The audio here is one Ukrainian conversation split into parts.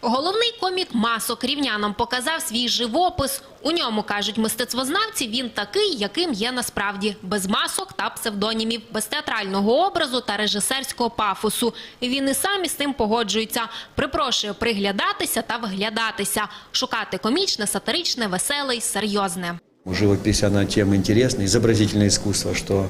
Головний комік масок рівнянам показав свій живопис. У ньому, кажуть мистецтвознавці, він такий, яким є насправді. Без масок та псевдонімів, без театрального образу та режисерського пафосу. Він і сам із цим погоджується. Припрошує приглядатися та вглядатися. Шукати комічне, сатиричне, веселе й серйозне. Живопись, она тем интересна, изобразительное искусство, что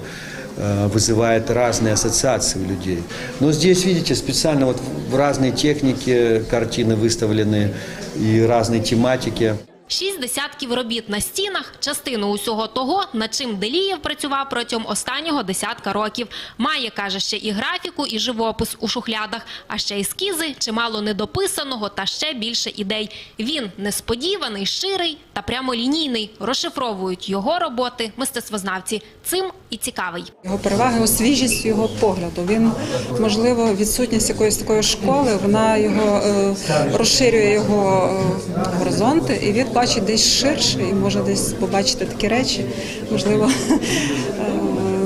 э, вызывает разные ассоциации у людей. Но здесь, видите, специально вот в разной технике картины выставлены и разной тематики. Шість десятків робіт на стінах, частину усього того, над чим Делієв працював протягом останнього десятка років. Має, каже, ще і графіку, і живопис у шухлядах, а ще ескізи, чимало недописаного та ще більше ідей. Він несподіваний, щирий та прямолінійний. Розшифровують його роботи мистецтвознавці. Цим і цікавий. Його переваги у свіжість його погляду. Він, можливо, відсутність якоїсь такої школи, вона його е, розширює його е, горизонти, і він бачить десь ширше і може десь побачити такі речі, можливо, е,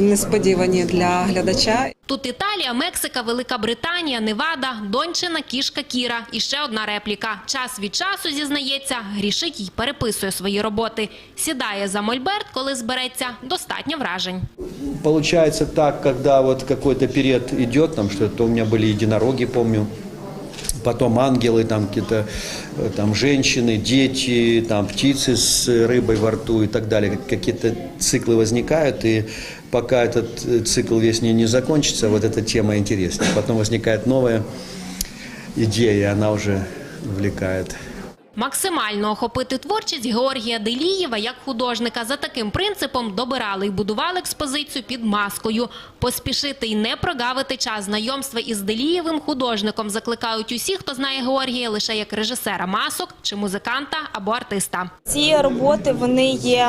несподівані для глядача. Тут Італія, Мексика, Велика Британія, Невада, Дончина, кішка Кіра. І ще одна репліка. Час від часу, зізнається, грішить й переписує свої роботи. Сідає за мольберт, коли збереться, достатньо вражень. Получается так, когда вот какой-то период там что-то у меня были единороги, помню, потом ангелы, там какие-то э, там женщины, дети, там птицы с рыбой во рту и так далее. Какие-то циклы возникают, и пока этот э, цикл весь не, не закончится, вот эта тема интереснее. Потом возникает новая идея, и она уже увлекает. Максимально охопити творчість Георгія Делієва як художника за таким принципом добирали і будували експозицію під маскою. Поспішити і не прогавити час знайомства із Делієвим художником закликають усі, хто знає Георгія лише як режисера масок чи музиканта або артиста. Ці роботи вони є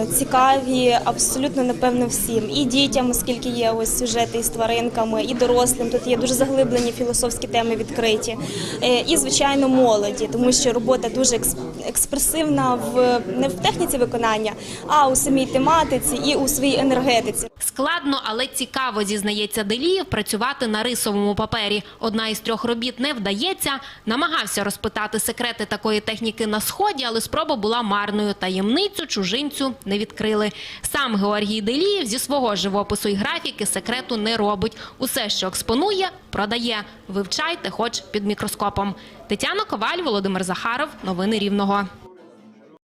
е, цікаві абсолютно напевно всім. І дітям, оскільки є ось сюжети із тваринками, і дорослим. Тут є дуже заглиблені філософські теми відкриті. Е, І звичайно молоді, тому що робота дуже екс- експресивна в не в техніці виконання, а у самій тематиці і у своїй енергетиці. Складно, але цікаво, зізнається Делієв, працювати на рисовому папері. Одна із трьох робіт не вдається. Намагався розпитати секрети такої техніки на сході, але спроба була марною. Таємницю чужинцю не відкрили. Сам Георгій Делієв зі свого живопису і графіки секрету не робить. Усе, що експонує, продає. Вивчайте, хоч під мікроскопом. Тетяна Коваль, Володимир Захаров. Новини Рівного.